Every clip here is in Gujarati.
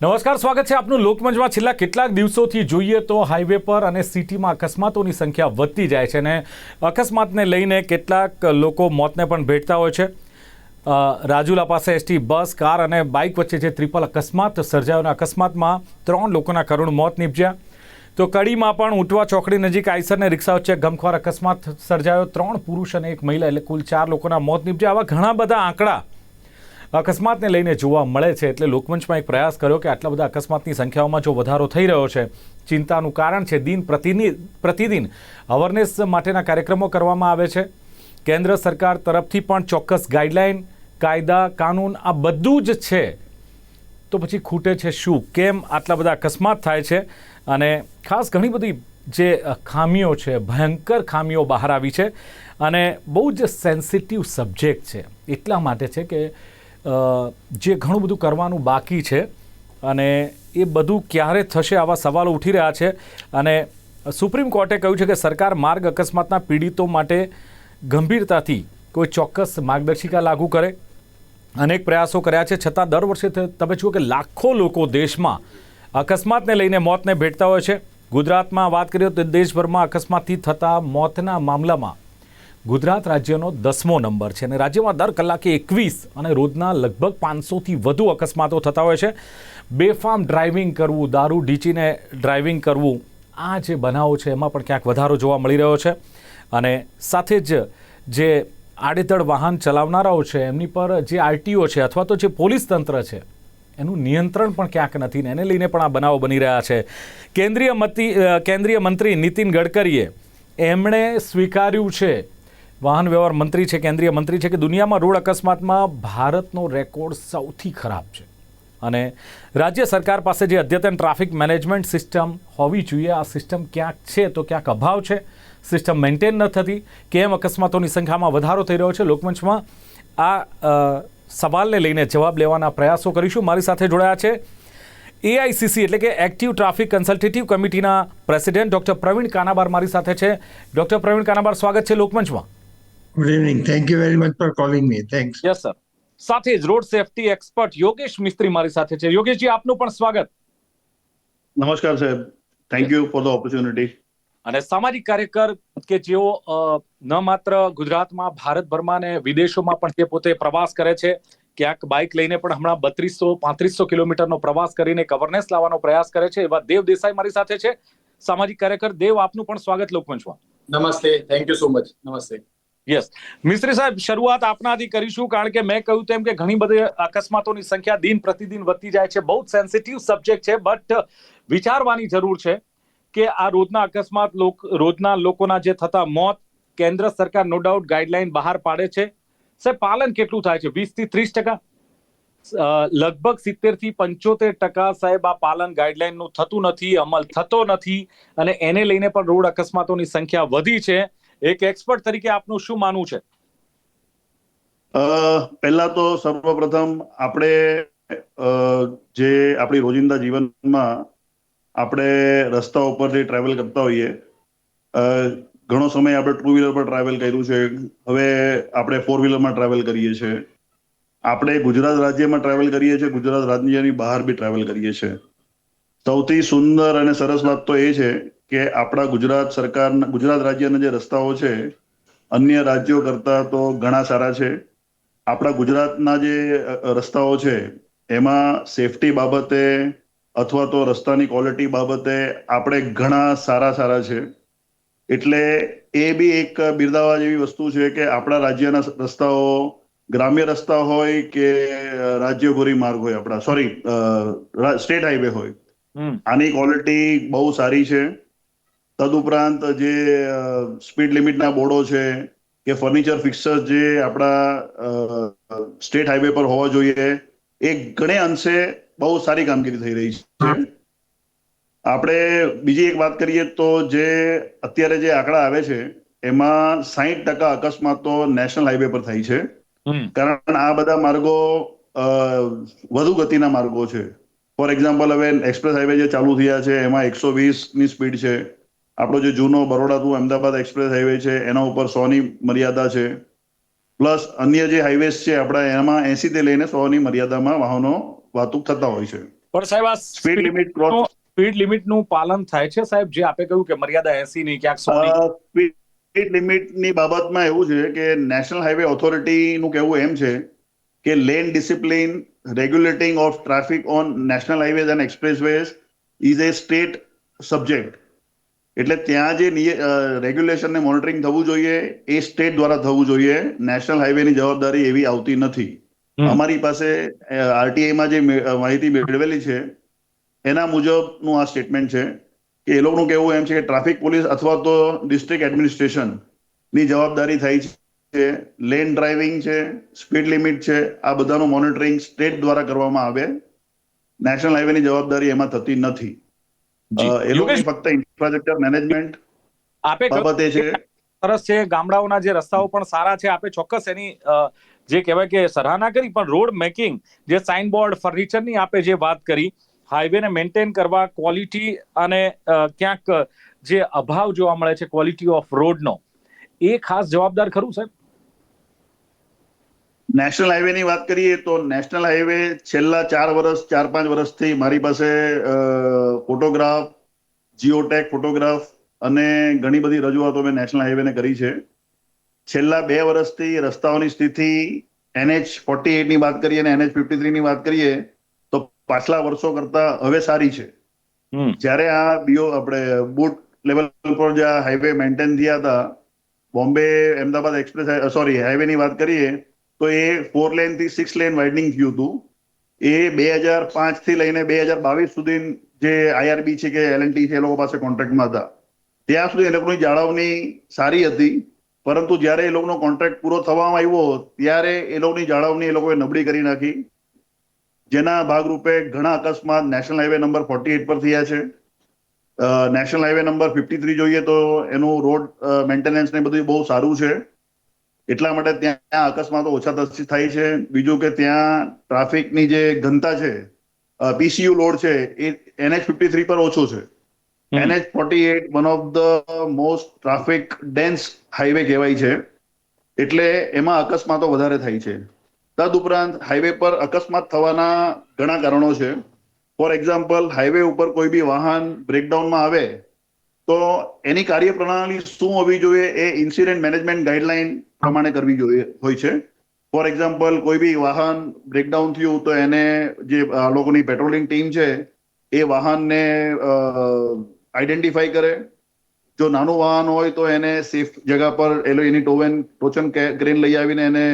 નમસ્કાર, સ્વાગત છે આપનું લોકમંચમાં. છેલ્લા કેટલાક દિવસોથી જોઈએ તો હાઈવે પર અને સિટીમાં અકસ્માતોની સંખ્યા વધતી જાય છે અને અકસ્માતને લઈને કેટલાક લોકો મોતને પણ ભેટતા હોય છે. રાજુલા પાસે એસટી બસ, કાર અને બાઇક વચ્ચે જે ત્રિપલ અકસ્માત સર્જાયો અને અકસ્માતમાં ત્રણ લોકોના કરુણ મોત નીપજ્યા. તો કડીમાં પણ ઉંટવા ચોકડી નજીક આઈસર અને રિક્ષા વચ્ચે ગમખ્વાર અકસ્માત સર્જાયો. ત્રણ પુરુષ અને એક મહિલા એટલે કુલ ચાર લોકોના મોત નીપજ્યા. આવા ઘણા બધા આંકડા અકસ્માતને લઈને જોવા મળે છે એટલે લોકમંચમાં એક પ્રયાસ કર્યો કે આટલા બધા અકસ્માતની સંખ્યાઓમાં જો વધારો થઈ રહ્યો છે, ચિંતાનું કારણ છે, દિન પ્રતિનિ, પ્રતિદિન અવેરનેસ માટેના કાર્યક્રમો કરવામાં આવે છે. કેન્દ્ર સરકાર તરફથી પણ ચોક્કસ ગાઈડલાઈન, કાયદા, કાનૂન આ બધું જ છે. તો પછી ખૂટે છે શું? કેમ આટલા બધા અકસ્માત થાય છે? અને ખાસ ઘણી બધી જે ખામીઓ છે, ભયંકર ખામીઓ બહાર આવી છે અને બહુ જ સેન્સિટિવ સબ્જેક્ટ છે. એટલા માટે છે કે જે ઘણું બધું કરવાનું બાકી છે અને એ બધું ક્યારે થશે આવા સવાલો ઉઠી રહ્યા છે. અને સુપ્રીમ કોર્ટે કહ્યું છે કે સરકાર માર્ગ અકસ્માતના પીડિતો માટે ગંભીરતાથી કોઈ ચોક્કસ માર્ગદર્શિકા લાગુ કરે. અનેક પ્રયાસો કર્યા છે. છતાં દર વર્ષે તમે જુઓ કે લાખો લોકો દેશમાં અકસ્માતને લઈને મોતને ભેટતા હોય છે. ગુજરાતમાં વાત કરીએ તો દેશભરમાં અકસ્માતથી થતા મોતના મામલામાં ગુજરાત રાજ્યનો દસમો નંબર છે અને રાજ્યમાં દર કલાકે એકવીસ અને રોજના લગભગ પાંચસોથી વધુ અકસ્માતો થતા હોય છે. બેફામ ડ્રાઇવિંગ કરવું, દારૂ ઢીંચીને ડ્રાઇવિંગ કરવું, આ જે બનાવો છે એમાં પણ ક્યાંક વધારો જોવા મળી રહ્યો છે. અને સાથે જ જે આડેધડ વાહન ચલાવનારાઓ છે, એમની પર જે આરટીઓ છે અથવા તો જે પોલીસ તંત્ર છે, એનું નિયંત્રણ પણ ક્યાંક નથી ને એને લઈને પણ આ બનાવો બની રહ્યા છે. કેન્દ્રીય મતી કેન્દ્રીય મંત્રી નીતિન ગડકરીએ એમણે સ્વીકાર્યું છે વાહન વ્યવહાર મંત્રી છે, કેન્દ્રીય મંત્રી છે કે દુનિયામાં રોડ અકસ્માતમાં ભારતનો રેકોર્ડ સૌથી ખરાબ છે. અને રાજ્ય સરકાર પાસે જે અદ્યતન ટ્રાફિક મેનેજમેન્ટ સિસ્ટમ હોવી જોઈએ, આ સિસ્ટમ ક્યાંક છે તો ક્યાંક અભાવ છે. સિસ્ટમ મેન્ટેન ન થતી, કેમ અકસ્માતોની સંખ્યામાં વધારો થઈ રહ્યો છે? લોકમંચમાં આ સવાલને લઈને જવાબ લેવાના પ્રયાસો કરીશું. મારી સાથે જોડાયા છે એઆઈસીસી એટલે કે એક્ટિવ ટ્રાફિક કન્સલ્ટેટિવ કમિટીના પ્રેસિડેન્ટ ડૉક્ટર પ્રવીણ કાનાબાર મારી સાથે છે. ડૉક્ટર પ્રવીણ કાનાબાર, સ્વાગત છે લોકમંચમાં. Good evening. Thank you very much for calling me. Thanks. Yes sir સાથે જ road safety expert Yogesh Mistry મારી સાથે છે. યોગેશજી આપનું પણ સ્વાગત. નમસ્કાર સાહેબ. Thank you for the opportunity અને સામાજિક કાર્યકર કે જેઓ ન માત્ર ગુજરાતમાં ભારતભરમાં ને વિદેશોમાં પણ તે પોતે પ્રવાસ કરે છે ક્યાંક બાઇક લઈને પણ હમણાં બત્રીસો પાંત્રીસો કિલોમીટરનો પ્રવાસ કરીને એક અવરનેસ લાવવાનો પ્રયાસ કરે છે એવા દેવ દેસાઈ મારી સાથે છે. સામાજિક કાર્યકર દેવ આપનું પણ સ્વાગત લોકમંચમાં નમસ્તે. થેન્ક યુ સો મચ નમસ્તે. યસ મિસ્ત્રી સાહેબ, શરૂઆત આપનાથી કરીશું કારણ કે મેં કહ્યું તેમ કે ઘણી બધી અકસ્માતોની સંખ્યા દિન પ્રતિદિન વધતી જાય છે. બહુ સેન્સિટિવ સબ્જેક્ટ છે બટ વિચારવાની જરૂર છે કે આ રોજના અકસ્માત રોજના લોકોના જે થતા મોત, કેન્દ્ર સરકાર નો ડાઉટ ગાઈડલાઈન બહાર પાડે છે. સાહેબ, પાલન કેટલું થાય છે? વીસથી ત્રીસ ટકા? લગભગ સિત્તેરથી પંચોતેર ટકા સાહેબ આ પાલન ગાઈડલાઈનનું થતું નથી, અમલ થતો નથી અને એને લઈને પણ રોડ અકસ્માતોની સંખ્યા વધી છે. એક એક્સપર્ટ તરીકે આપનું શું માનવું છે? પહેલા તો સર્વપ્રથમ આપણે જે આપણી રોજિંદા જીવનમાં આપણે રસ્તા ઉપર જે ટ્રાવેલ કરતા હોઈએ ઘણો સમય આપણે ટુ વ્હીલર પર ટ્રાવેલ કર્યું છે. હવે આપણે ફોર વ્હીલરમાં ટ્રાવેલ કરીએ છીએ. આપણે ગુજરાત રાજ્યમાં ટ્રાવેલ કરીએ છીએ, ગુજરાત રાજ્યની બહાર બી ટ્રાવેલ કરીએ છીએ. સૌથી સુંદર અને સરસ વાત તો એ છે કે આપણા ગુજરાત સરકાર ગુજરાત રાજ્યના જે રસ્તાઓ છે અન્ય રાજ્યો કરતા તો ઘણા સારા છે. આપણા ગુજરાતના જે રસ્તાઓ છે એમાં સેફટી બાબતે અથવા તો રસ્તાની ક્વોલિટી બાબતે આપણે ઘણા સારા સારા છે. એટલે એ બી એક બિરદાવા જેવી વસ્તુ છે કે આપણા રાજ્યના રસ્તાઓ ગ્રામ્ય રસ્તા હોય કે રાજ્યગોરી માર્ગ હોય આપણા સોરી સ્ટેટ હાઈવે હોય. આની ક્વોલિટી બહુ સારી છે. તદુપરાંત જે સ્પીડ લિમિટના બોર્ડો છે કે ફર્નિચર ફિક્સર્સ જે આપણા સ્ટેટ હાઈવે પર હોવા જોઈએ એ ઘણે અંશે બહુ સારી કામગીરી થઈ રહી છે. આપણે બીજી એક વાત કરીએ તો જે અત્યારે જે આંકડા આવે છે એમાં સાહીઠ ટકા અકસ્માતો નેશનલ હાઈવે પર થાય છે. કારણ આ બધા માર્ગો વધુ ગતિના માર્ગો છે. ફોર એક્ઝામ્પલ હવે એક્સપ્રેસ હાઈવે જે ચાલુ થયા છે એમાં એકસો ની સ્પીડ છે. આપણો જે જૂનો Baroda to Ahmedabad express highway છે એના ઉપર સોની મર્યાદા છે. પ્લસ અન્ય જે હાઈવેસ છે આપણા એમાં એસી થી લઈને સોની મર્યાદામાં વાહનો વાતુક થતા હોય છે. પણ સાહેબ આ સ્પીડ લિમિટ ક્રોસ સ્પીડ લિમિટનું પાલન થાય છે સાહેબ? જે આપે કહ્યું કે મર્યાદા એસી ની ક્યાંક સો ની સ્પીડ લિમિટની બાબતમાં એવું છે કે નેશનલ હાઈવે ઓથોરિટીનું કહેવું એમ છે કે lane discipline regulating of traffic on national highways and expressways is a state subject. એટલે ત્યાં જે રેગ્યુલેશન ને મોનિટરિંગ થવું જોઈએ એ સ્ટેટ દ્વારા થવું જોઈએ નેશનલ હાઈવેની જવાબદારી એવી આવતી નથી. અમારી પાસે આરટીઆઈમાં જે માહિતી મેળવેલી છે એના મુજબનું આ સ્ટેટમેન્ટ છે કે એ લોકોનું કહેવું એમ છે કે ટ્રાફિક પોલીસ અથવા તો ડિસ્ટ્રિક્ટ એડમિનિસ્ટ્રેશનની જવાબદારી થઈ છે લેન ડ્રાઇવિંગ છે સ્પીડ લિમિટ છે આ બધાનું મોનિટરિંગ સ્ટેટ દ્વારા કરવામાં આવે નેશનલ હાઈવેની જવાબદારી એમાં થતી નથી. એ લોકો ફક્ત ઇન્ફ્રાસ્ટ્રક્ચર મેનેજમેન્ટ આપે બાબતે છે. સરસ છે ગામડાઓના જે રસ્તાઓ પણ સારા છે આપે ચોક્કસ એની જે કહેવાય કે સરાહના કરી પણ રોડ મેકિંગ જે સાઇન બોર્ડ ફર્નિચરની આપે જે વાત કરી હાઈવેને મેન્ટેન કરવા ક્વોલિટી અને ક્યાંક જે અભાવ જોવા મળે છે ક્વોલિટી ઓફ રોડનો એ ખાસ જવાબદાર ખરું સાહેબ? નેશનલ હાઈવે ની વાત કરીએ તો નેશનલ હાઈવે છેલ્લા ચાર વર્ષ ચાર પાંચ વર્ષથી મારી પાસે ફોટોગ્રાફ જીઓટેક ફોટોગ્રાફ અને ઘણી બધી રજૂઆતો મેં નેશનલ હાઈવે ને કરી છે. છેલ્લા બે વર્ષથી રસ્તાઓની સ્થિતિ એનએચ ફોર્ટી ની વાત કરીએ અને એનએચ ફિફ્ટી થ્રી ની વાત કરીએ તો પાછલા વર્ષો કરતા હવે સારી છે. જ્યારે આ બીઓ આપણે બુટ લેવલ પર જે હાઈવે મેન્ટેન થયા હતા Bombay Ahmedabad express sorry highway ની વાત કરીએ તો એ ફોર લેનથી સિક્સ લેન વાઇડનિંગ થયું હતું. એ બે હજાર પાંચથી લઈને બે હજાર બાવીસ સુધી જે આઈઆરબી છે કે એલએનટી છે, એ લોકો પાસે કોન્ટ્રાક્ટમાં હતા. ત્યાં સુધી એ લોકોની જાળવણી સારી હતી, પરંતુ જ્યારે એ લોકોનો કોન્ટ્રાક્ટ પૂરો થવામાં આવ્યો, ત્યારે એ લોકોની જાળવણી એ લોકોએ નબળી કરી નાખી. જેના ભાગરૂપે ઘણા અકસ્માત national highway number forty eight પર થયા છે. National highway number fifty three જોઈએ તો એનું રોડ મેન્ટેનન્સ ને બધું બહુ સારું છે. એટલા માટે ત્યાં અકસ્માતો ઓછા થશે- થાય છે. બીજું કે ત્યાં ટ્રાફિકની જે ઘનતા છે પીસીયુ લોડ છે એ એનએચ ફિફ્ટી થ્રી પર ઓછો છે. NH forty eight one of the most traffic dense highway કહેવાય છે. એટલે એમાં અકસ્માતો વધારે થાય છે. તદુપરાંત હાઈવે પર અકસ્માત થવાના ઘણા કારણો છે. ફોર એક્ઝામ્પલ હાઈવે ઉપર કોઈ બી વાહન બ્રેકડાઉનમાં આવે તો એની કાર્યપ્રણાલી શું હોવી જોઈએ એ ઇન્સિડન્ટ મેનેજમેન્ટ ગાઈડલાઈન પ્રમાણે કરવી જોઈએ, હોય છે. ફોર એક્ઝામ્પલ કોઈ બી વાહન બ્રેકડાઉન થયું તો એને જે લોકોની પેટ્રોલિંગ ટીમ છે, એ વાહનને આઈડેન્ટિફાઈ કરે. જો નાનું વાહન હોય તો એને સેફ જગા પર એલો એની ટોવેન, ટોચન ક્રેન લઈ આવીને એને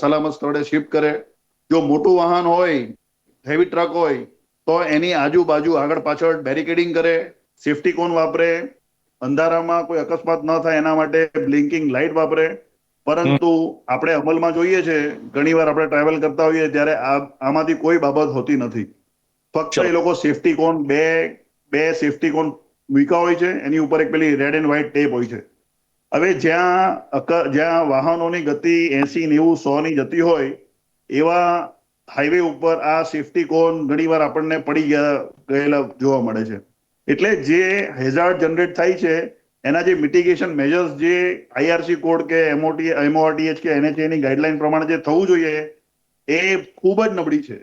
સલામત સ્થળે શિફ્ટ કરે. જો મોટું વાહન હોય હેવી ટ્રક હોય, તો એની આજુબાજુ આગળ પાછળ બેરિકેડિંગ કરે સેફટી કોન વાપરે. અંધારામાં કોઈ અકસ્માત ન થાય એના માટે બ્લિંકિંગ લાઇટ વાપરે. પરંતુ આપણે અમલમાં જોઈએ છે ઘણીવાર આપણે ટ્રાવેલ કરતા હોઈએ ત્યારે આમાંથી કોઈ બાબત હોતી નથી. ફક્ત એ લોકો સેફટી કોન બે બે સેફટી કોન મૂક્યા હોય છે એની ઉપર એક પેલી રેડ એન્ડ વ્હાઇટ ટેપ હોય છે. હવે જ્યાં જ્યાં વાહનોની ગતિ એસી નેવું સો ની જતી હોય એવા હાઈવે ઉપર આ સેફટી કોન ઘણીવાર આપણને પડી ગયા ગયેલા જોવા મળે છે. એટલે જે હેઝાર્ડ જનરેટ થાય છે એના જે મિટિગેશન મેજર્સ જે આઈઆરસી કોડ કે એમઓટી એમઓઆરટીએચ કે એનએચએ ની ગાઈડલાઈન પ્રમાણે જે થવું જોઈએ એ ખૂબ જ નબળી છે.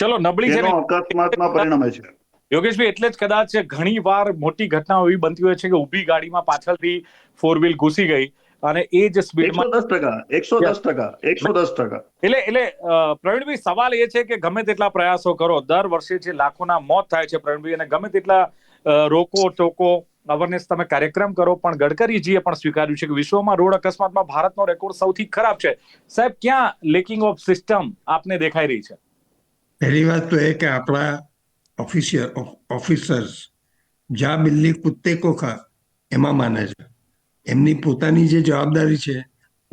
ચલો નબળી છે અકસ્માતમાં પરિણમે છે. યોગેશભાઈ એટલે જ કદાચ ઘણી વાર મોટી ઘટનાઓ એવી બનતી હોય છે કે ઊભી ગાડીમાં પાછળથી ફોર વ્હીલ ઘૂસી ગઈ અને એ જ સ્પીડમાં દસ ટકા એકસો દસ ટકા એકસો દસ ટકા. એટલે એટલે પ્રવીણભાઈ સવાલ એ છે કે ગમે તેટલા પ્રયાસો કરો દર વર્ષે જે લાખોના મોત થાય છે પ્રવીણભાઈ અને ગમે તેટલા રોકો ટોકો અવેરનેસ તમે કાર્યક્રમ કરો પણ ગડકરીજીએ પણ સ્વીકાર્યું છે કે વિશ્વમાં રોડ અકસ્માતમાં ભારતનો રેકોર્ડ સૌથી ખરાબ છે. સાહેબ ક્યાં લેકિંગ ઓફ સિસ્ટમ આપને દેખાઈ રહી છે? પહેલી વાત તો એ કે આપણા ઓફિસિયર ઓફિસર્સ જા બિલ્લી કુત્તે કોખા એમાં માને છે. એમની પોતાની જે જવાબદારી છે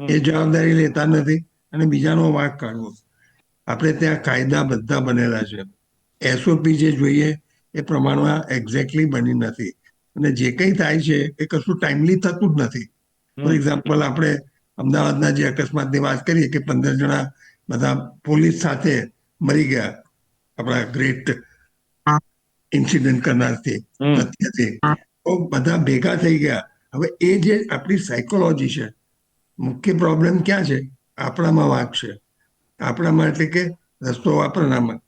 એ જવાબદારી લેતા નથી અને બીજાનો વાંક કાઢવો. આપણે ત્યાં કાયદા બધા બનેલા છે. એસઓપી જે જોઈએ એ પ્રમાણમાં એક્ઝેક્ટલી બની નથી. અને જે કંઈ થાય છે એ કશું ટાઈમલી થતું જ નથી. ફોર એક્ઝામ્પલ આપણે અમદાવાદના જે અકસ્માતની વાત કરીએ કે પંદર જણા બધા પોલીસ સાથે મરી ગયા આપણા ગ્રેટ ઇન્સિડન્ટ કરનારથી. હત્યાથી તો બધા ભેગા થઈ ગયા. હવે એ જે આપણી સાયકોલોજી છે મુખ્ય પ્રોબ્લેમ ક્યાં છે? આપણામાં વાંક છે. આપણામાં એટલે કે રસ્તો વાપરનામાં.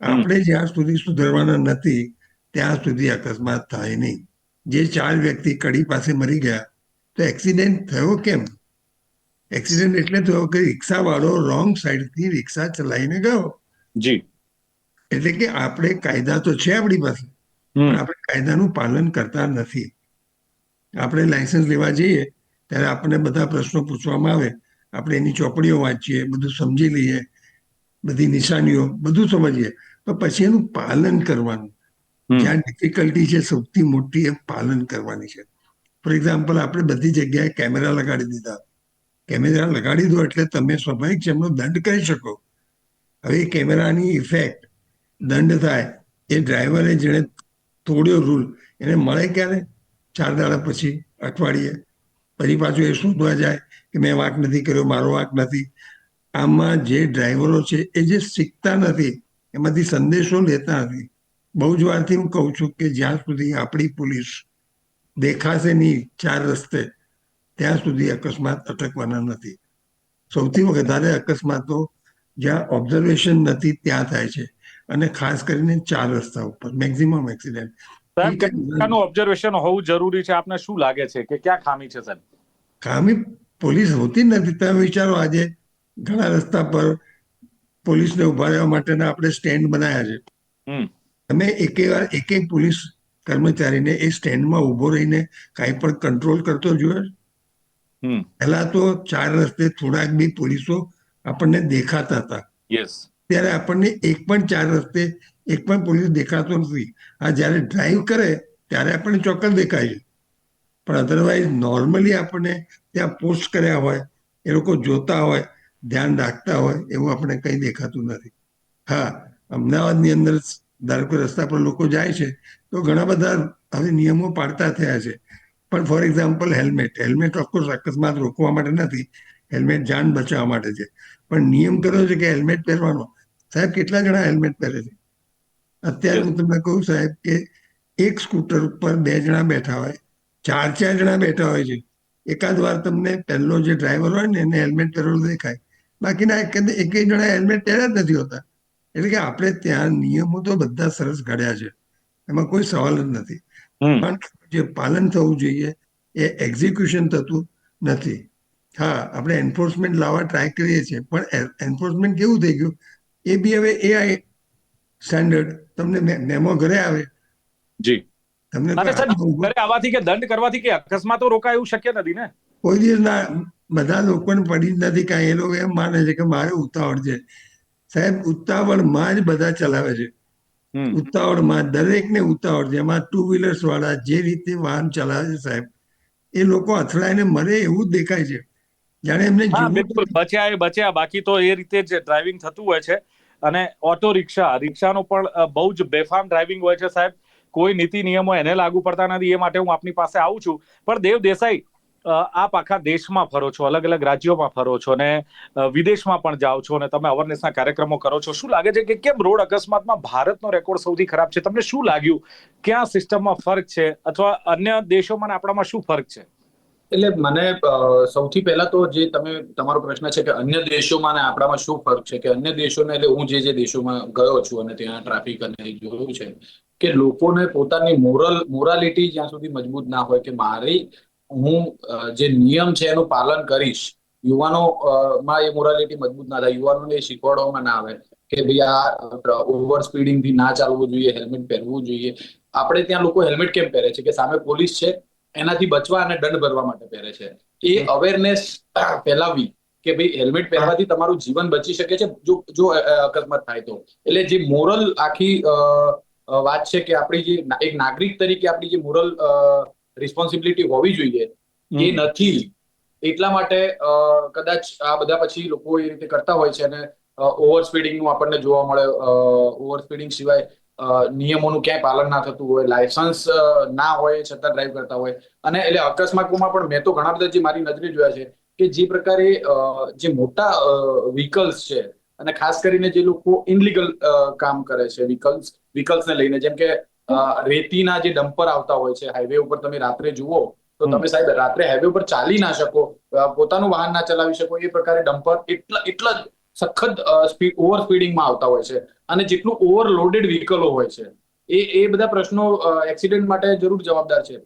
આપણે જ્યાં સુધી સુધરવાના નથી ત્યાં સુધી અકસ્માત થાય નહીં. જે ચાર વ્યક્તિ કડી પાસે મરી ગયા તો એક્સિડન્ટ થયો કેમ? એક્સિડન્ટ એટલે થયો કે રિક્ષા વાળો રોંગ સાઈડથી રિક્ષા ચલાવીને ગયો. જી. એટલે કે આપણે કાયદા તો છે આપણી પાસે પણ આપણે કાયદાનું પાલન કરતા નથી. આપણે લાયસન્સ લેવા જઈએ ત્યારે આપણને બધા પ્રશ્નો પૂછવામાં આવે. આપણે એની ચોપડીઓ વાંચીએ બધું સમજી લઈએ બધી નિશાનીઓ બધું સમજીએ. પણ પછી એનું પાલન કરવાનું. જ્યાં ડિફિકલ્ટી છે, સૌથી મોટી એ પાલન કરવાની છે. ફોર એક્ઝામ્પલ આપણે બધી જગ્યાએ કેમેરા લગાડી દીધા. કેમેરા લગાડી દો એટલે તમે સ્વાભાવિક છે દંડ કરી શકો. હવે કેમેરાની ઇફેક્ટ દંડ થાય, એ ડ્રાઈવરે જેણે તોડ્યો રૂલ એને મળે ક્યારે? ચાર દાડા પછી, અઠવાડિયે. પછી પાછું એ શોધવા જાય કે મેં વાંક નથી કર્યો, મારો વાંક નથી. આમાં જે ડ્રાઈવરો છે, એ જે શીખતા નથી, એમાંથી સંદેશો લેતા નથી. બહુ જ વારથી હું કહું છું કે જ્યાં સુધી આપણી પોલીસ દેખાશે નહીં ચાર રસ્તે ત્યાં સુધી અકસ્માત અટકવાના નથી. સૌથી વધારે અકસ્માતો જ્યાં ઓબ્ઝર્વેશન નથી ત્યાં થાય છે. અને ખાસ કરીને ચાર રસ્તા ઉપર મેક્સિમમ એક્સિડન્ટ ઓબ્ઝર્વેશન હોવું જરૂરી છે? આપને શું લાગે છે કે ક્યાં ખામી છે સાહેબ? ખામી પોલીસ હોતી જ નથી. તમે વિચારો આજે ઘણા રસ્તા પર પોલીસને ઊભા રહેવા માટેના આપણે સ્ટેન્ડ બનાવ્યા છે. તમે એકે વાર એકેય પોલીસ કર્મચારીને એ સ્ટેન્ડમાં ઊભો રહીને કાંઈ પણ કંટ્રોલ કરતો જોયો? પહેલા તો ચાર રસ્તે થોડાક બી પોલીસો આપણને દેખાતા હતા. ત્યારે આપણને એક પણ ચાર રસ્તે એક પણ પોલીસ દેખાતો નથી. આ જ્યારે ડ્રાઈવ કરે ત્યારે આપણને ચોક્કસ દેખાય છે. પણ અધરવાઇઝ નોર્મલી આપણને ત્યાં પોસ્ટ કર્યા હોય એ લોકો જોતા હોય ધ્યાન રાખતા હોય એવું આપણે કંઈ દેખાતું નથી. હા અમદાવાદની અંદર ધારો કે રસ્તા પર લોકો જાય છે, તો ઘણા બધા હવે નિયમો પાડતા થયા છે. પણ for example helmet helmet of course અકસ્માત રોકવા માટે નથી. હેલ્મેટ જાન બચાવવા માટે છે. પણ નિયમ કર્યો છે કે હેલ્મેટ પહેરવાનો. સાહેબ, કેટલા જણા હેલ્મેટ પહેરે છે? અત્યારે હું તમને કહું સાહેબ કે એક સ્કૂટર ઉપર બે જણા બેઠા હોય, ચાર ચાર જણા બેઠા હોય છે. એકાદ વાર તમને પહેલો જે ડ્રાઈવર હોય ને એને હેલ્મેટ પહેરેલું દેખાય. બાકીના એક જણા હેલ્મેટ પહેર્યા જ નથી હોતા. એટલે કે આપણે ત્યાં નિયમો તો બધા સરસ ઘડ્યા છે. એમાં કોઈ સવાલ જ નથી. પણ જે પાલન થવું જોઈએ એ એક્ઝિક્યુશન થતું નથી. હા આપણે એન્ફોર્સમેન્ટ લાવવા ટ્રાય કરીએ છીએ પણ એન્ફોર્સમેન્ટ કેવું થઈ ગયું? એ બી હવે એઆઈ સ્ટેન્ડર્ડ તમને મેમો ઘરે આવે. જી. તમને ઘરે આવવાથી કે દંડ કરવાથી કે અકસ્માતો રોકાય એવું શક્ય નથી ને? કોઈ દિવસ ના બધા લોકોને પડી જ નથી. કાંઈ એ લોકો એમ માને છે કે મારે ઉતાવળ છે. સાહેબ ઉતાવળમાં જ બધા ચલાવે છે. હમ. ઉતાવળમાં દરેકને ઉતાવળ જેમાં ટુ વ્હીલર્સ વાળા જે રીતે વાહન ચલાવે છે સાહેબ એ લોકો અથડાઈને મરે એવું દેખાય છે. જાણે એમને બિલકુલ. બચ્યા એ બચ્યા. બાકી તો એ રીતે જ ડ્રાઇવિંગ થતું હોય છે. અને ઓટો રિક્ષા રિક્ષાનો પણ બહુ જ બેફામ ડ્રાઇવિંગ હોય છે સાહેબ. કોઈ નીતિ નિયમો એને લાગુ પડતા નથી. એ માટે હું આપની પાસે આવું છું. પણ દેવ દેસાઈ આપ આખા દેશમાં ફરો છો, અલગ અલગ રાજ્યોમાં ફરો છો અને વિદેશમાં પણ જાઓ છો અને તમે અવેરનેસના કાર્યક્રમો કરો છો. શું લાગે છે કે કેમ રોડ અકસ્માતમાં ભારતનો રેકોર્ડ સૌથી ખરાબ છે? તમને શું લાગ્યું? ક્યાં સિસ્ટમમાં ફરક છે? અથવા અન્ય દેશોમાં આપણામાં શું ફરક છે? એટલે મને સૌથી પહેલા તો જે તમે, તમારો પ્રશ્ન છે કે અન્ય દેશોમાં અને આપણામાં શું ફરક છે? કે અન્ય દેશોને, એટલે હું જે જે દેશોમાં ગયો છું અને ત્યાં ટ્રાફિક અને જોયું છે, કે લોકોને પોતાની મોરલ મોરાલિટી જ્યાં સુધી મજબૂત ના હોય કે મારી હું અ, જે નિયમ છે એનું પાલન કરીશ. યુવાનો અ, માં એ મોરાલિટી મજબૂત ના થાય. યુવાનોને એ શીખવાડવામાં ના આવે કે ભાઈ આ ઓવર સ્પીડિંગથી ના ચાલવું જોઈએ હેલ્મેટ પહેરવું જોઈએ. આપણે ત્યાં લોકો હેલ્મેટ કેમ પહેરે છે? કે સામે પોલીસ છે એનાથી બચવા અને દંડ ભરવા માટે પહેરે છે. એ અવેરનેસ ફેલાવવી કે ભાઈ હેલ્મેટ પહેરવાથી તમારું જીવન બચી શકે છે જો જો અકસ્માત થાય તો. એટલે જે મોરલ આખી અ, અ, વાત છે કે આપણી જે એક નાગરિક તરીકે આપણી જે મોરલ રિસ્પોન્સિબિલિટી હોવી જોઈએ. એ નથી. એટલા માટે કદાચ આ બધા પછી લોકો એ રીતે કરતા હોય છે અને ઓવર સ્પીડિંગનું આપણને જોવા મળે ઓવર સ્પીડિંગ સિવાય નિયમોનું ક્યાંય પાલન ના થતું હોય લાયસન્સ ના હોય છતાં ડ્રાઈવ કરતા હોય. અને એટલે અકસ્માતોમાં પણ મેં તો ઘણા બધા જે મારી નજરે જોયા છે કે જે પ્રકારે જે મોટા વ્હીકલ્સ છે અને ખાસ કરીને જે લોકો ઇનલીગલ કામ કરે છે વ્હીકલ્સ વ્હીકલ્સને લઈને. જેમ કે રેતીના જે ડમ્પર આવતા હોય છે હાઈવે ઉપર તમે રાત્રે જુઓ તો તમે સાહેબ રાત્રે હાઈવે ઉપર ચાલી ના શકો પોતાનું વાહન ના ચલાવી શકો એ પ્રકારે ડમ્પર એટલા એટલા જ સખત સ્પીડ ઓવર સ્પીડિંગમાં આવતા હોય છે. અને જેટલું ઓવરલોડેડ વ્હીકલો હોય છે એ એ બધા પ્રશ્નો એક્સિડન્ટ માટે જરૂર જવાબદાર છે.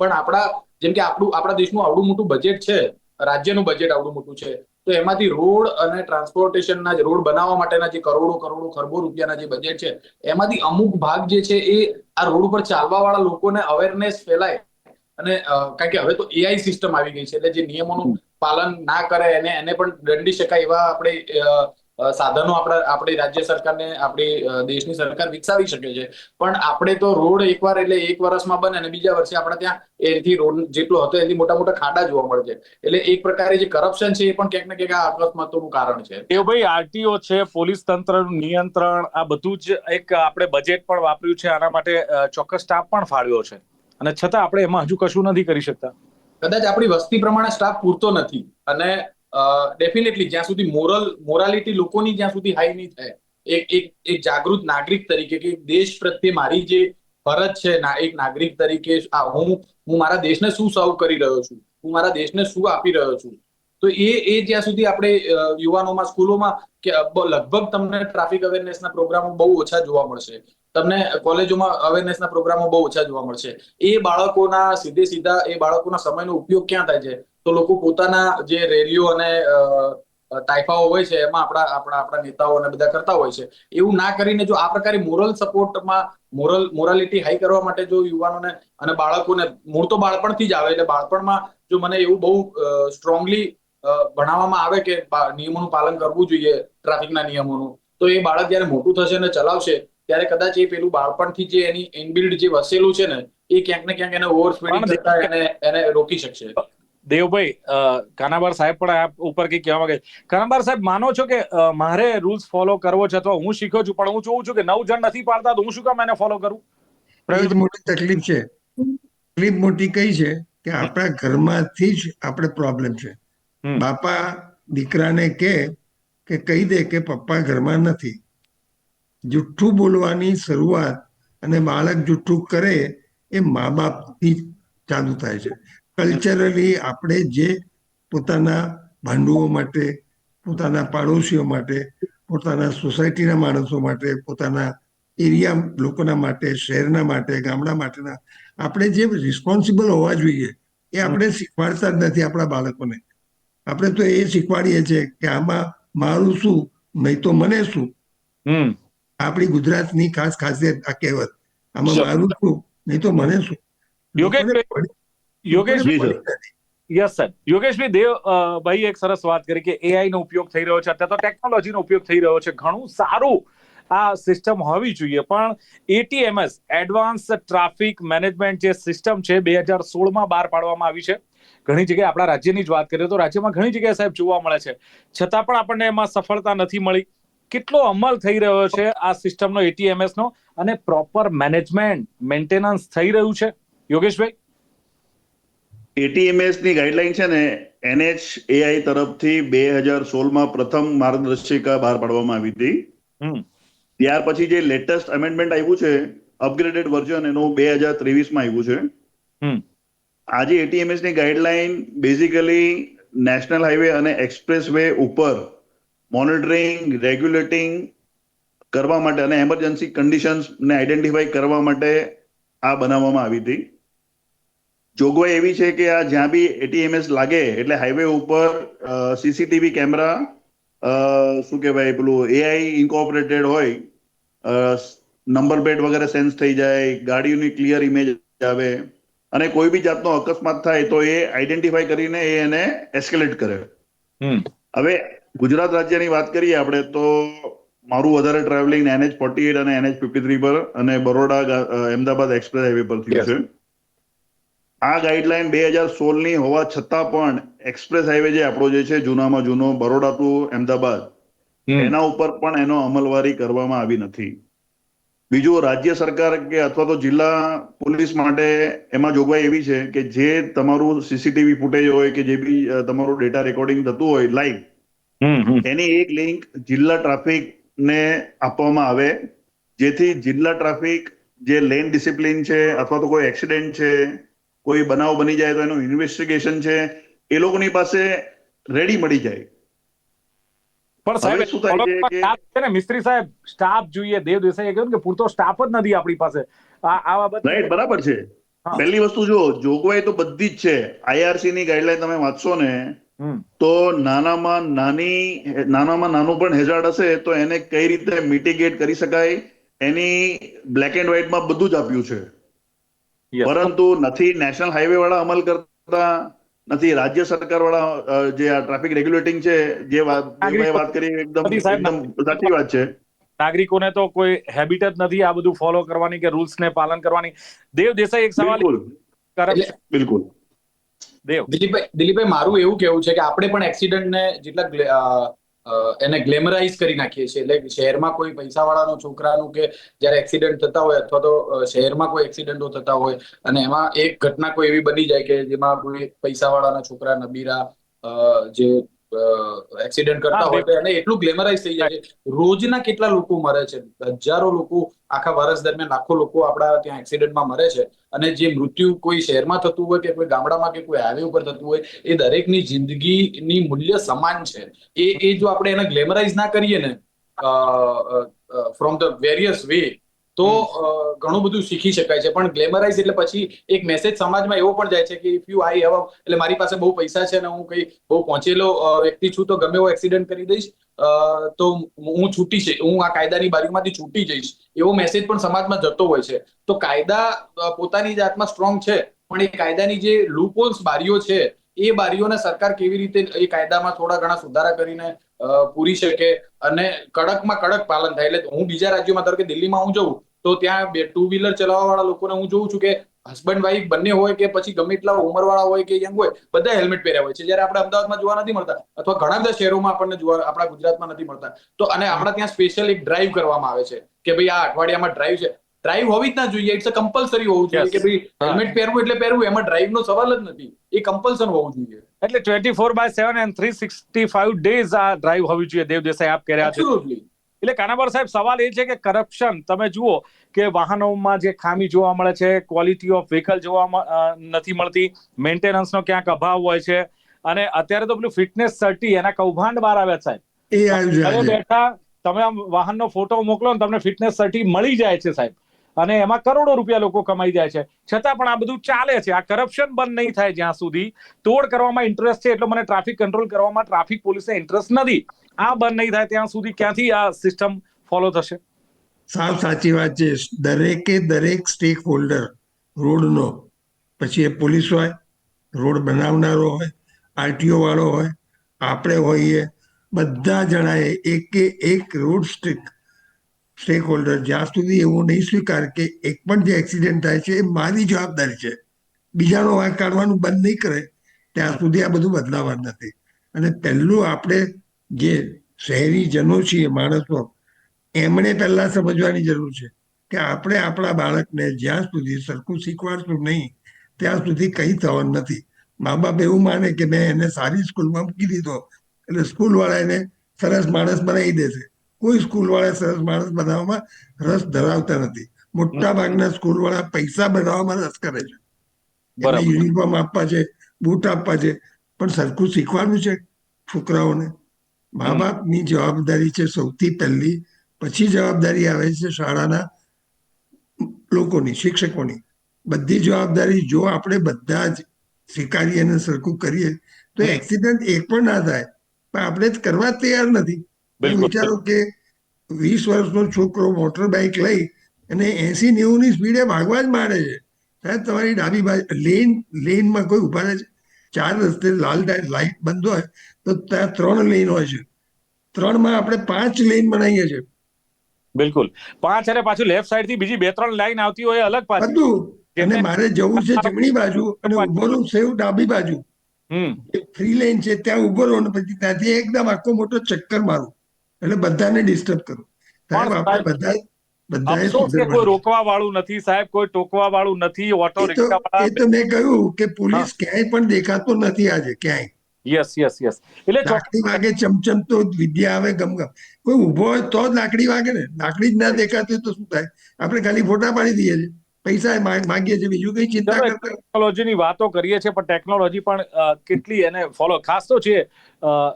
પણ આપણા જેમ કે આપણું આપણા દેશનું આવડું મોટું બજેટ છે રાજ્યનું બજેટ આવડું મોટું છે તો એમાંથી રોડ અને ટ્રાન્સપોર્ટેશનના જે રોડ બનાવવા માટેના જે કરોડો કરોડો ખરબો રૂપિયાના જે બજેટ છે, એમાંથી અમુક ભાગ જે છે એ આ રોડ ઉપર ચાલવા વાળા લોકોને અવેરનેસ ફેલાય. અને કારણ કે હવે તો એઆઈ સિસ્ટમ આવી ગઈ છે, એટલે જે નિયમોનું પાલન ના કરે એને એને પણ દંડી શકાય એવા આપણે સાધનો આપણા આપણી રાજ્ય સરકારને આપણી દેશની સરકાર વિકસાવી શકે છે. પણ આપણે તો રોડ એકવાર એટલે એક વર્ષમાં બને અને બીજા વર્ષે આપણે ત્યાં એથી રોડ જેટલો હતો એથી મોટા મોટા ખાડા જોવા મળે છે. એટલે એક પ્રકારે જે કરપ્શન છે એ પણ ક્યાંક ને ક્યાંક આ અકસ્માતોનું કારણ છે. દેવભાઈ આરટીઓ છે પોલીસ તંત્રનું નિયંત્રણ આ બધું જ એક આપણે બજેટ પણ વાપર્યું છે આના માટે ચોક્કસ સ્ટાફ પણ ફાળવ્યો છે. અને છતાં આપણે એમાં હજુ કશું નથી કરી શકતા. કદાચ આપણી વસ્તી પ્રમાણે સ્ટાફ પૂરતો નથી. અને ડેફિનેટલી જ્યાં સુધી મોરલ મોરાલિટી લોકોની જ્યાં સુધી હાઈ નહીં થાય, એક એક એક જાગૃત નાગરિક તરીકે કે દેશ પ્રત્યે મારી જે ફરજ છે એક નાગરિક તરીકે હું હું મારા દેશને શું સર્વ કરી રહ્યો છું? હું મારા દેશને શું આપી રહ્યો છું? તો એ એ જ્યાં સુધી આપણે યુવાનોમાં, સ્કૂલોમાં કે લગભગ તમને ટ્રાફિક અવેરનેસના પ્રોગ્રામો બહુ ઓછા જોવા મળશે. તમને કોલેજોમાં અવેરનેસના પ્રોગ્રામો બહુ ઓછા જોવા મળશે. એ બાળકોના સીધે સીધા, એ બાળકોના સમયનો ઉપયોગ ક્યાં થાય છે? તો લોકો પોતાના જે રેલીઓ અને તાઇફાઓ હોય છે એમાં આપણા આપણા આપણા નેતાઓ અને બધા કરતા હોય છે. એવું ના કરીને જો આ પ્રકારે મોરલ સપોર્ટમાં મોરલ મોરાલિટી હાઈ કરવા માટે જો યુવાનોને અને બાળકોને મૂળ તો બાળપણથી જ આવે એટલે બાળપણમાં જો મને એવું બહુ સ્ટ્રોંગલી ભણાવવામાં આવે કે નિયમોનું પાલન કરવું જોઈએ ટ્રાફિકના નિયમોનું તો એ બાળક જ્યારે મોટું થશે અને ચલાવશે ત્યારે કદાચ એ પેલું બાળપણથી જે એની ઇનબિલ્ડ જે વસેલું છે ને એ ક્યાંક ને ક્યાંક એને ઓવર સ્પીડિંગ એને એને રોકી શકશે. દેવભાઈ કાનાબાર સાહેબ પણ આ ઉપર કઈ કહેવા માંગે કાનાબાર સાહેબ માનો છો કે મારે રૂલ્સ ફોલો કરવો છે અથવા હું શીખ્યો છું પણ હું જોઉં છું કે નવ જણ નથી પાડતા તો હું શું કામ એને ફોલો કરું? એ મોટી તકલીફ છે. તકલીફ મોટી કઈ છે કે આપણા ઘરમાંથી જ આપણે પ્રોબ્લેમ છે. બાપા દીકરાને કે કે કહી દે કે પપ્પા ઘરમાં નથી. જુઠ્ઠું બોલવાની શરૂઆત અને બાળક જુઠ્ઠું કરે એ મા બાપથી જ ચાલુ થાય છે. કલ્ચરલી આપણે જે પોતાના ભાંડુઓ માટે પોતાના પાડોશીઓ માટે પોતાના સોસાયટીના માણસો માટે પોતાના એરિયા લોકોના માટે શહેરના માટે ગામડા માટેના આપણે જે રિસ્પોન્સિબલ હોવા જોઈએ એ આપણે શીખવાડતા જ નથી આપણા બાળકોને. આપણે તો એ શીખવાડીએ છીએ કે આમાં મારું શું નહીં તો મને શું? આપણી ગુજરાતની ખાસ ખાસિયત આ કહેવત. આમાં મારું શું નહીં તો મને શું? યોગેશ. યસ સર યોગેશભાઈ દેવ ભાઈ એક સરસ વાત કરી કે એઆઈ નો ઉપયોગ થઈ રહ્યો છે. અત્યારે તો ટેકનોલોજીનો ઉપયોગ થઈ રહ્યો છે. ઘણું સારું આ સિસ્ટમ હોવી જોઈએ. પણ એટીએમએસ એડવાન્સ ટ્રાફિક મેનેજમેન્ટ જે સિસ્ટમ છે બે હજાર સોળમાં બહાર પાડવામાં આવી છે. ઘણી જગ્યાએ આપણા રાજ્યની જ વાત કરીએ તો રાજ્યમાં ઘણી જગ્યાએ સાહેબ જોવા મળે છે. છતાં પણ આપણને એમાં સફળતા નથી મળી. કેટલો અમલ થઈ રહ્યો છે આ સિસ્ટમનો એટીએમએસ નો? અને પ્રોપર મેનેજમેન્ટ મેન્ટેનન્સ થઈ રહ્યું છે. યોગેશભાઈ એટીએમએસની ગાઈડલાઈન છે ને એનએચએઆઈ તરફથી બે હજાર સોળમાં પ્રથમ માર્ગદર્શિકા બહાર પાડવામાં આવી હતી. ત્યાર પછી જે લેટેસ્ટ અમેન્ડમેન્ટ આવ્યું છે અપગ્રેડેડ વર્ઝન એનું બે હજાર ત્રેવીસમાં આવ્યું છે. આજે એટીએમએસની ગાઈડલાઈન બેઝિકલી નેશનલ હાઈવે અને એક્સપ્રેસ વે ઉપર મોનિટરિંગ રેગ્યુલેટિંગ કરવા માટે અને એમરજન્સી કન્ડિશન્સ ને આઈડેન્ટિફાઈ કરવા માટે આ બનાવવામાં આવી હતી. જોગવાઈ એવી છે કે આ જ્યાં બી એટીએમએસ લાગે એટલે હાઈવે ઉપર સીસીટીવી કેમેરા શું કહેવાય પેલું એઆઈ ઇન્કોપરેટેડ હોય નંબર પ્લેટ વગેરે સેન્સ થઈ જાય ગાડીઓની ક્લિયર ઇમેજ આવે અને કોઈ બી જાતનો અકસ્માત થાય તો એ આઈડેન્ટિફાઈ કરીને એ એને એસ્કેલેટ કરે. હમ. હવે ગુજરાત રાજ્યની વાત કરીએ આપણે તો મારું વધારે ટ્રાવેલિંગ એનએચ ફોર્ટી એટ અને એનએચ ફિફ્ટી થ્રી પર અને બરોડા અમદાવાદ એક્સપ્રેસ હાઈવે પર થયું છે. આ ગાઈડલાઈન બે હજાર સોળની હોવા છતાં પણ એક્સપ્રેસ હાઈવે જે આપણો જે છે જૂનામાં જૂનો બરોડા ટુ અમદાવાદ એના ઉપર પણ એનો અમલવારી કરવામાં આવી નથી. બીજું રાજ્ય સરકાર કે અથવા તો જિલ્લા પોલીસ માટે એમાં જોગવાઈ એવી છે કે જે તમારું સીસીટીવી ફૂટેજ હોય કે જે બી તમારું ડેટા રેકોર્ડિંગ થતું હોય લાઈવ એની એક લિંક જિલ્લા ટ્રાફિક ને આપવામાં આવે જેથી જિલ્લા ટ્રાફિક જે લેન ડિસિપ્લિન છે અથવા તો કોઈ એક્સિડન્ટ છે કોઈ બનાવ બની જાય તો એનું ઇન્વેસ્ટિગેશન છે એ લોકોની પાસે રેડી મળી જાય. પણ સાહેબ શું થાય છે ને મિસ્ત્રી સાહેબ સ્ટાફ જોઈએ દેવ દેસાઈએ કહ્યું કે પૂરતો સ્ટાફ જ નથી આપણી પાસે. આ આ બાબત રાઈટ બરાબર છે. પહેલી વસ્તુ જો જોગવાઈ તો બધી જ છે. આઈઆરસી ની ગાઈડલાઈન તમે વાંચશો ને તો નાનામાં નાની નાનામાં નાનું પણ હેઝાર્ડ હશે તો એને કઈ રીતે મિટિગેટ કરી શકાય એની બ્લેક એન્ડ વ્હાઈટમાં બધું જ આપ્યું છે. પરંતુ નથી નેશનલ હાઈવે વાળા અમલ કરતા નથી રાજ્ય સરકાર વાળા જે આ ટ્રાફિક રેગ્યુલેટિંગ છે જે વાત કરી એકદમ સાચી વાત છે. નાગરિકોને તો કોઈ હેબિટ જ નથી આ બધું ફોલો કરવાની કે રૂલ્સ ને પાલન કરવાની. દેવ દેસાઈ એક સવાલ બિલકુલ. દેવ. દિલીપભાઈ દિલીપભાઈ મારું એવું કેવું છે કે આપણે પણ એક્સિડન્ટ ને જેટલા એને ગ્લેમરાઇઝ કરી નાખીએ છીએ. એટલે શહેરમાં કોઈ પૈસાવાળાનો છોકરાનું કે જ્યારે એક્સિડન્ટ થતા હોય અથવા તો શહેરમાં કોઈ એક્સિડન્ટો થતા હોય અને એમાં એક ઘટના કોઈ એવી બની જાય કે જેમાં કોઈ પૈસાવાળાના છોકરા નબીરા જે એક્સિડન્ટ કરતા હોય અને એટલું ગ્લેમરાઇઝ થઈ જાય છે. રોજના કેટલા લોકો મરે છે? હજારો લોકો આખા વર્ષ દરમિયાન લાખો લોકો આપણા ત્યાં એક્સિડન્ટમાં મરે છે. અને જે મૃત્યુ કોઈ શહેરમાં થતું હોય કે કોઈ ગામડામાં કે કોઈ હાઈવે ઉપર થતું હોય એ દરેકની જિંદગીની મૂલ્ય સમાન છે. એ એ જો આપણે એને ગ્લેમરાઇઝ ના કરીએ ને ફ્રોમ ધ વેરિયસ વે તો ઘણું બધું શીખી શકાય છે. પણ ગ્લેમરાઇઝ એટલે પછી એક મેસેજ સમાજમાં એવો પણ જાય છે કે ઇફ યુ આઈ હેવ એટલે મારી પાસે બહુ પૈસા છે અને હું કઈ બહુ પહોંચેલો વ્યક્તિ છું તો ગમે એવો એક્સિડન્ટ કરી દઈશ તો હું છૂટી છે હું આ કાયદાની બારીમાંથી છૂટી જઈશ એવો મેસેજ પણ સમાજમાં જતો હોય છે. તો કાયદા પોતાની જાતમાં સ્ટ્રોંગ છે પણ એ કાયદાની જે લૂપોલ્સ બારીઓ છે એ બારીઓને સરકાર કેવી રીતે એ કાયદામાં થોડા ઘણા સુધારા કરીને પૂરી શકે અને કડકમાં કડક પાલન થાય. એટલે હું બીજા રાજ્યોમાં ધારો કે દિલ્હીમાં હું જઉં તો ત્યાં બે ટુ વ્હીલર ચલાવવા વાળા લોકોને હું જોઉં છું કે હસબન્ડ વાઈફ બંને હોય કે પછી ગમે એટલા ઉંમરવાળા હોય કે યંગ હોય બધા હેલ્મેટ પહેર્યા હોય છે. જ્યારે આપણે અમદાવાદમાં જોવા નથી મળતા અથવા ઘણા બધા શહેરોમાં આપણને જોવા આપણા ગુજરાતમાં નથી મળતા. તો અને આપણા ત્યાં સ્પેશિયલ એક ડ્રાઈવ કરવામાં આવે છે કે ભાઈ આ અઠવાડિયામાં ડ્રાઈવ છે. ડ્રાઈવ હોવી જ ના જોઈએ. ઇટ્સ અ કમ્પલસરી હોવું જોઈએ કે ભાઈ હેલ્મેટ પહેરવું એટલે પહેરવું એમાં ડ્રાઈવ નો સવાલ જ નથી. એ કમ્પલસન હોવું જોઈએ. એટલે twenty four by seven and three sixty five days આ ડ્રાઈવ હોવી જોઈએ. દેવ દેસાઈ આપ કહી રહ્યા છો એટલે કાનાબર સાહેબ સવાલ એ છે કે કરપ્શન તમે જુઓ કે વાહનોમાં જે ખામી જોવા મળે છે ક્વોલિટી ઓફ વ્હીકલ જોવા નથી મળતી મેન્ટેનન્સનો ક્યાંક અભાવ હોય છે અને અત્યારે તો પેલું ફિટનેસ સર્ટી એના કૌભાંડ બહાર આવ્યા સાહેબ. એ બેઠા તમે આમ વાહનનો ફોટો મોકલો ને તમને ફિટનેસ સર્ટી મળી જાય છે સાહેબ. અને એમાં કરોડો રૂપિયા લોકો કમાઈ જાય છે. છતાં પણ આ બધું ચાલે છે. આ કરપ્શન બંધ નહીં થાય જ્યાં સુધી. તોડ કરવામાં ઇન્ટરેસ્ટ છે એટલે મને ટ્રાફિક કંટ્રોલ કરવામાં ટ્રાફિક પોલીસને ઇન્ટરેસ્ટ નથી. આ બંધ નહીં થાય ત્યાં સુધી ક્યાંથી આ સિસ્ટમ ફોલો થશે? સાવ સાચી વાત છે. દરેકે દરેક સ્ટેક હોલ્ડર રોડનો. પછી એ પોલીસ હોય, રોડ બનાવનારો હોય, આરટીઓ વાળો હોય, આપણે હોઈએ, બધા જણાએ એકે એક રોડ સ્ટેક સ્ટેક હોલ્ડર જ્યાં સુધી એવું નહીં સ્વીકાર કે એક પણ જે એક્સિડન્ટ થાય છે, એ મારી જવાબદારી છે. બીજાનો વાંક કાઢવાનું બંધ નહીં કરે, ત્યાં સુધી આ બધું બદલાવાનું નથી. અને પહેલું આપણે જે શહેરીજનો છીએ, માણસો, એમણે પહેલા સમજવાની જરૂર છે કે આપણે આપણા બાળકને જ્યાં સુધી સરખું શીખવાડશું નહીં, ત્યાં સુધી કંઈ થવાનું નથી. મા બાપ એવું માને કે મેં એને સારી સ્કૂલમાં મૂકી દીધો, એટલે સ્કૂલવાળા એને સરસ માણસ બનાવી દેશે. કોઈ સ્કૂલવાળા સરસ માણસ બનાવવામાં રસ ધરાવતા નથી. મોટા ભાગના સ્કૂલવાળા પૈસા બનાવવામાં રસ કરે છે. યુનિફોર્મ આપવા છે બૂટ આપવા છે પણ સરખું શીખવાનું છે છોકરાઓને. મા બાપની જવાબદારી છે સૌથી પહેલી. પછી જવાબદારી આવે છે શાળાના લોકોની શિક્ષકોની. બધી જવાબદારી જો આપણે બધા જ સ્વીકારીએ અને સરખું કરીએ તો એક્સિડન્ટ એક પણ ના થાય. પણ આપણે જ કરવા તૈયાર નથી. વિચારો કે વીસ વર્ષનો છોકરો મોટર બાઇક લઈ અને એસી નેવું ની સ્પીડે ભાગવા જ માંડે છે. સાહેબ તમારી ડાબી બાજુ લેન લેનમાં કોઈ ઊભા રહે છે? ચાર રસ્તે લાલ લાઇટ બંધ હોય તો ત્યાં ત્રણ લેન હોય છે. ત્રણમાં આપણે પાંચ લેન બનાવીએ છીએ. બિલકુલ. પાંચ અને પાછું લેફ્ટ સાઈડથી બીજી બે ત્રણ લાઈન આવતી હોય અલગ પાછું. અને મારે જવું છે જમણી બાજુ અને ઊભો રહું સેવ ડાબી બાજુ. હમ. ફ્રી લેન છે ત્યાં ઊભો રહું ને પછી ત્યાંથી એકદમ આખો મોટો ચક્કર મારું. એટલે બધાને ડિસ્ટર્બ કરું. સાહેબ આપણે બધા અફસોસ કે કોઈ રોકવા વાળું નથી સાહેબ? કોઈ ટોકવા વાળું નથી? ઓટો એ તો મેં કહ્યું કે પોલીસ ક્યાંય પણ દેખાતો નથી આજે ક્યાંય. Yes yes yes. એટલે લાકડી વાગે ચમચમ તો વિદ્યા આવે ગમગમ. કોઈ ઊભો હોય તો જ લાકડી વાગે ને. લાકડી જ ના દેખાતી હોય તો શું થાય? આપણે ખાલી ફોટા પાડી દઈએ છીએ. પૈસા માંગીએ છીએ. બીજું કઈ ચિંતા કરતા ટેકનોલોજીની વાતો કરીએ છીએ પણ ટેકનોલોજી પણ કેટલી એને ફોલો ખાસ તો છે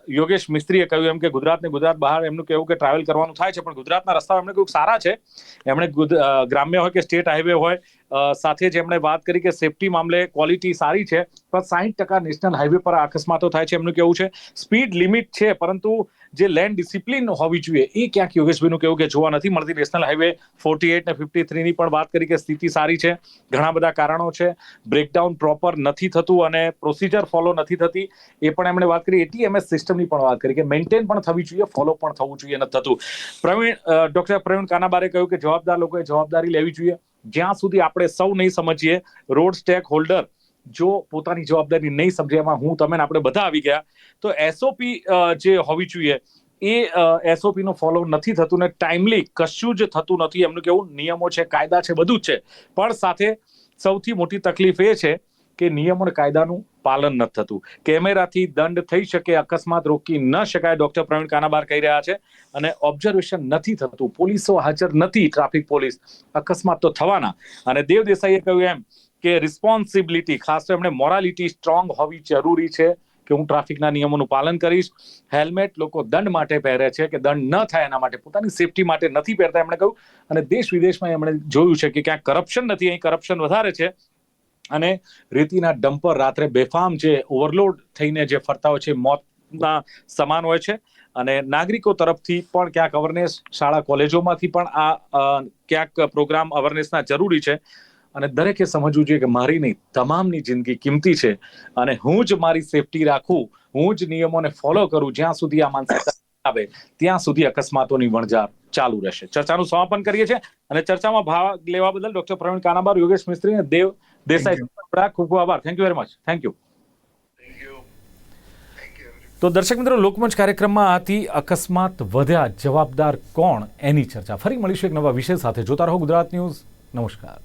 યોગેશ મિસ્ત્રીએ કહ્યું એમ કે ગુજરાત ને ગુજરાત બહાર એમનું કહેવું કે ટ્રાવેલ કરવાનું થાય છે પણ ગુજરાતના રસ્તાઓ એમણે કહ્યું સારા છે. એમણે ગ્રામ્ય હોય કે સ્ટેટ હાઈવે હોય સાથે જ એમણે વાત કરી કે સેફટી મામલે ક્વોલિટી સારી છે, પણ સાહીઠ ટકા નેશનલ હાઈવે પર અકસ્માતો થાય છે. એમનું કેવું છે? સ્પીડ લિમિટ છે, પરંતુ જે લેન્ડ ડિસિપ્લિન હોવી જોઈએ, એ ક્યાંક યોગેશભાઈનું કેવું કે જોવા નથી મળતી. નેશનલ હાઈવે ફોર્ટી એટ ને ફિફ્ટી થ્રીની પણ વાત કરી કે સ્થિતિ સારી છે, ઘણા બધા કારણો છે બ્રેકડાઉન પ્રોપર નથી થતું અને પ્રોસિજર ફોલો નથી થતી. એ પણ એમણે વાત કરી. એટીએમએસ સિસ્ટમની પણ વાત કરી કે મેન્ટેન પણ થવી જોઈએ ફોલો પણ થવું જોઈએ, નથી થતું. પ્રવીણ ડોક્ટર પ્રવીણ કાનાબારે કહ્યું કે જવાબદાર લોકોએ જવાબદારી લેવી જોઈએ. જ્યાં સુધી આપણે સૌ નહીં સમજીએ, રોડ સ્ટેક હોલ્ડર જો પોતાની જવાબદારી નહીં સમજે, એમાં હું તમે આપણે બધા આવી ગયા. તો એસઓપી જે હોવી જોઈએ, એ એસઓપી નો ફોલો નથી થતું ને ટાઈમલી કશું જ થતું નથી. એમનું કેવું, નિયમો છે, કાયદા છે, બધું જ છે. પણ સાથે સૌથી મોટી તકલીફ એ છે કે નિયમો અને કાયદાનું પાલન નથી થતું. કેમેરાથી દંડ થઈ શકે, અકસ્માત રોકી ન શકાય, ડોક્ટર પ્રવીણ કાનાબાર કહી રહ્યા છે. અને ઓબ્ઝર્વેશન નથી થતું. પોલીસો હાજર નથી ટ્રાફિક પોલીસ. અકસ્માત તો થવાના. અને દેવ દેસાઈએ કહ્યું એમ કે રિસ્પોન્સિબિલિટી ખાસ તો એમણે મોરાલિટી સ્ટ્રોંગ હોવી જરૂરી છે કે હું ટ્રાફિકના નિયમોનું પાલન કરીશ. હેલ્મેટ લોકો દંડ માટે પહેરે છે કે દંડ ન થાય એના માટે. પોતાની સેફટી માટે નથી પહેરતા એમણે કહ્યું. અને દેશ વિદેશમાં એમણે જોયું છે કે ક્યાંક કરપ્શન નથી. અહીં કરપ્શન વધારે છે. અને રેતીના ડમ્પર રાત્રે બેફામ જે ઓવરલોડ થઈને જે ફરતા હોય છે, મોતના સમાન હોય છે. અને નાગરિકો તરફથી પણ ક્યાંક અવેરનેસ શાળા કોલેજોમાંથી પણ આ ક્યાંક પ્રોગ્રામ અવેરનેસના જરૂરી છે. અને દરેકે સમજવું જોઈએ કે મારી નહીં, તમામની જિંદગી કિંમતી છે. અને હું જ મારી સેફટી રાખું, હું જ નિયમોને ફોલો કરું, જ્યાં સુધી આ માનસિકતા આવે, ત્યાં સુધી અકસ્માતોની વણઝાર ચાલુ રહેશે. ચર્ચાનું સમાપન કરીએ છીએ. અને ચર્ચામાં ભાગ લેવા બદલ ડોક્ટર પ્રવીણ કાનાબાર, યોગેશ મિસ્ત્રી અને દેવ દેસાઈ ખૂબ ખૂબ આભાર thank you very much thank you તો દર્શક મિત્રો લોકમંચ કાર્યક્રમમાં આથી અકસ્માત વધ્યા. જવાબદાર કોણ? એની ચર્ચા. ફરી મળીશું એક નવા વિષય સાથે. જોતા રહો ગુજરાત ન્યૂઝ. નમસ્કાર.